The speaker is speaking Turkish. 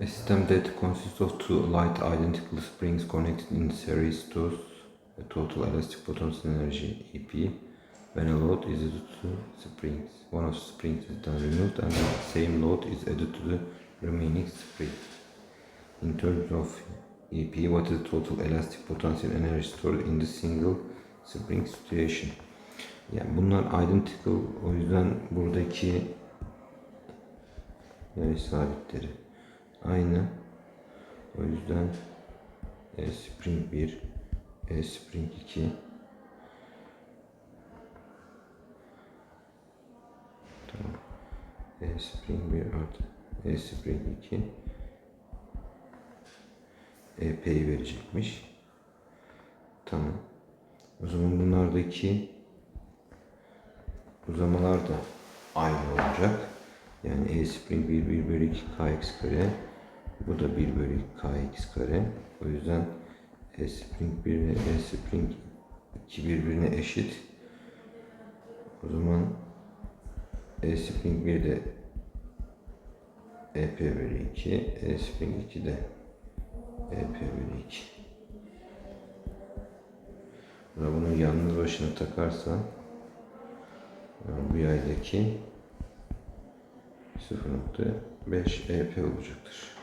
A system that consists of two light identical springs connected in series to a total elastic potential energy EP. When a load is added to springs, one of the springs is then removed and the same load is added to the remaining spring. In terms of EP, what is the total elastic potential energy stored in the single spring situation? Yani bunlar identical, o yüzden buradaki yarı sabitleri aynı. O yüzden E spring 1, E spring 2, tamam. E spring 1 artı E spring 2 EP'yi verecekmiş. Tamam. O zaman bunlardaki uzamalar da aynı olacak. Yani E spring 1 1 bölü 2 kx kare. Bu da 1 bölü 2 kx kare. O yüzden E spring 1 ve E spring 2 birbirine eşit. O zaman E spring 1 de EP bölü 2, E spring 2 de EP bölü 2. Ve bunu yalnız başına takarsan yani bu yaydaki 0.5 EP olacaktır.